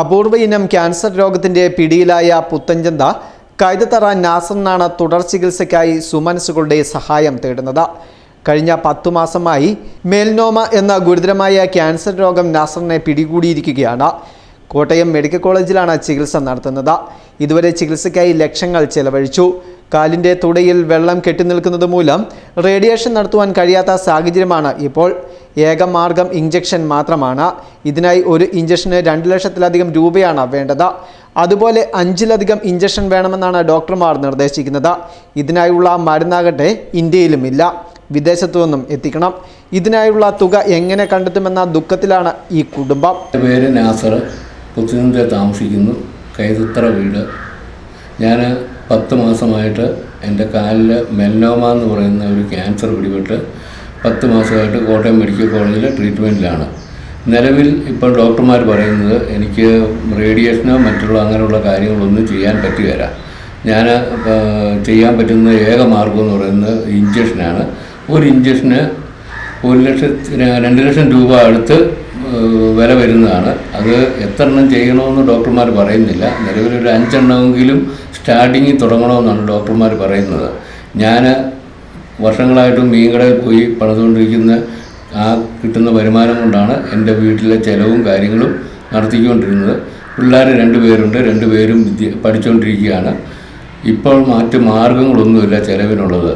അപൂർവ ഇനം ക്യാൻസർ രോഗത്തിന്റെ പിടിയിലായ പുത്തഞ്ചന്ത കൈതത്തറ നാസറിനാണ് തുടർ ചികിത്സയ്ക്കായി സുമനസുകളുടെ സഹായം തേടുന്നത്. കഴിഞ്ഞ പത്തു മാസമായി മേൽനോമ എന്ന ഗുരുതരമായ ക്യാൻസർ രോഗം നാസറിനെ പിടികൂടിയിരിക്കുകയാണ്. കോട്ടയം മെഡിക്കൽ കോളേജിലാണ് ചികിത്സ നടത്തുന്നത്. ഇതുവരെ ചികിത്സയ്ക്കായി ലക്ഷങ്ങൾ ചെലവഴിച്ചു. കാലിന്റെ തുടയിൽ വെള്ളം കെട്ടിനിൽക്കുന്നത് മൂലം റേഡിയേഷൻ നടത്തുവാൻ കഴിയാത്ത സാഹചര്യമാണ് ഇപ്പോൾ. ഏക മാർഗം ഇഞ്ചക്ഷൻ മാത്രമാണ്. ഇതിനായി ഒരു ഇഞ്ചക്ഷന് രണ്ട് ലക്ഷത്തിലധികം രൂപയാണ് വേണ്ടത്. അതുപോലെ അഞ്ചിലധികം ഇഞ്ചക്ഷൻ വേണമെന്നാണ് ഡോക്ടർമാർ നിർദ്ദേശിക്കുന്നത്. ഇതിനായുള്ള മരുന്നാകട്ടെ ഇന്ത്യയിലുമില്ല. വിദേശത്തു നിന്നും എത്തിക്കണം. ഇതിനായുള്ള തുക എങ്ങനെ കണ്ടെത്തുമെന്ന ദുഃഖത്തിലാണ് ഈ കുടുംബം. പേര് നാസർ. പുത്തുനിന്തെ താമസിക്കുന്നു. കൈതുത്ര വീട്. ഞാൻ പത്ത് മാസമായിട്ട് എന്റെ കാലിൽ മെല്ലോമ എന്ന് പറയുന്ന ഒരു ക്യാൻസർ പിടിപെട്ട് പത്ത് മാസമായിട്ട് കോട്ടയം മെഡിക്കൽ കോളേജിൽ ട്രീറ്റ്മെന്റിലാണ്. നിലവിൽ ഇപ്പോൾ ഡോക്ടർമാർ പറയുന്നത് എനിക്ക് റേഡിയേഷനോ മറ്റുള്ള അങ്ങനെയുള്ള കാര്യങ്ങളൊന്നും ചെയ്യാൻ പറ്റുകയില്ല. ഞാൻ ചെയ്യാൻ പറ്റുന്ന ഏക മാർഗം എന്ന് പറയുന്നത് ഇഞ്ചക്ഷനാണ്. ഒരു ഇഞ്ചക്ഷന് ഒരു ലക്ഷത്തിന് രണ്ട് ലക്ഷം രൂപ അടുത്ത് വില വരുന്നതാണ്. അത് എത്ര എണ്ണം ചെയ്യണമെന്ന് ഡോക്ടർമാർ പറയുന്നില്ല. നിലവിലൊരു അഞ്ചെണ്ണമെങ്കിലും സ്റ്റാർട്ടിങ്ങിൽ തുടങ്ങണമെന്നാണ് ഡോക്ടർമാർ പറയുന്നത്. ഞാൻ വർഷങ്ങളായിട്ട് മീൻകടയിൽ പോയി പണിതുകൊണ്ടിരിക്കുന്ന ആ കിട്ടുന്ന വരുമാനം കൊണ്ടാണ് എന്റെ വീട്ടിലെ ചിലവും കാര്യങ്ങളും നടത്തിക്കൊണ്ടിരുന്നത്. പിള്ളേർ രണ്ട് പേരുണ്ട്. രണ്ട് പേരും വിദ്യ പഠിച്ചുകൊണ്ടിരിക്കുകയാണ് ഇപ്പോൾ മറ്റ് മാർഗങ്ങളൊന്നുമില്ല ചിലവിനുള്ളത്.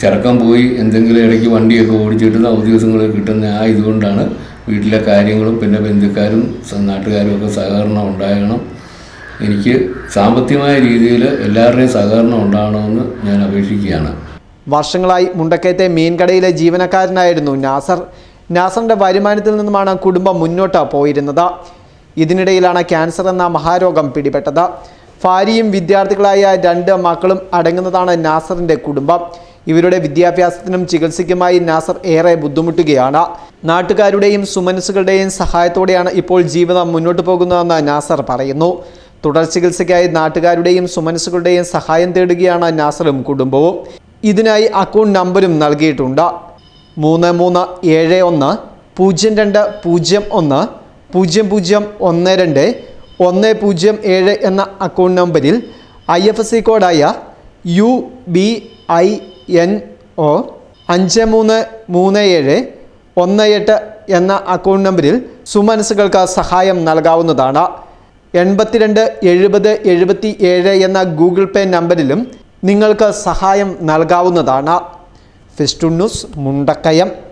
ചെറുക്കം പോയി എന്തെങ്കിലും ഇടയ്ക്ക് വണ്ടിയൊക്കെ ഓടിച്ചിട്ട് അവധി ദിവസങ്ങളിൽ കിട്ടുന്ന ആ ഇതുകൊണ്ടാണ് വീട്ടിലെ കാര്യങ്ങളും പിന്നെ ബന്ധുക്കാരും നാട്ടുകാരും ഒക്കെ സഹകരണം ഉണ്ടാകണം. എനിക്ക് സാമ്പത്തികമായ രീതിയിൽ എല്ലാവരുടെയും സഹകരണം ഉണ്ടാകണമെന്ന് ഞാൻ അപേക്ഷിക്കുകയാണ്. വർഷങ്ങളായി മുണ്ടക്കയത്തെ മീൻകടയിലെ ജീവനക്കാരനായിരുന്നു നാസർ. നാസറിന്റെ വരുമാനത്തിൽ നിന്നുമാണ് കുടുംബം മുന്നോട്ട് പോയിരുന്നത്. ഇതിനിടയിലാണ് ക്യാൻസർ എന്ന മഹാരോഗം പിടിപെട്ടത്. ഭാര്യയും വിദ്യാർത്ഥികളായ രണ്ട് മക്കളും അടങ്ങുന്നതാണ് നാസറിന്റെ കുടുംബം. ഇവരുടെ വിദ്യാഭ്യാസത്തിനും ചികിത്സയ്ക്കുമായി നാസർ ഏറെ ബുദ്ധിമുട്ടുകയാണ്. നാട്ടുകാരുടെയും സുമനസുകളുടെയും സഹായത്തോടെയാണ് ഇപ്പോൾ ജീവിതം മുന്നോട്ട് പോകുന്നതെന്ന് നാസർ പറയുന്നു. തുടർ ചികിത്സയ്ക്കായി നാട്ടുകാരുടെയും സുമനസുകളുടെയും സഹായം തേടുകയാണ് നാസറും കുടുംബവും. ഇതിനായി അക്കൗണ്ട് നമ്പരും നൽകിയിട്ടുണ്ട്. മൂന്ന് മൂന്ന് ഏഴ് ഒന്ന് പൂജ്യം രണ്ട് പൂജ്യം ഒന്ന് പൂജ്യം പൂജ്യം ഒന്ന് രണ്ട് ഒന്ന് പൂജ്യം ഏഴ് എന്ന അക്കൗണ്ട് നമ്പറിൽ I F S C കോഡായ U B I N O അഞ്ച് മൂന്ന് മൂന്ന് ഏഴ് ഒന്ന് എട്ട് എന്ന അക്കൗണ്ട് നമ്പറിൽ സുമനസുകൾക്ക് സഹായം നൽകാവുന്നതാണ്. എൺപത്തിരണ്ട് എഴുപത് എഴുപത്തി ഏഴ് എന്ന ഗൂഗിൾ പേ നമ്പറിലും നിങ്ങൾക്ക് സഹായം നൽകാവുന്നതാണ്. ഫിസ്റ്റുണ്ണുസ് മുണ്ടക്കയം.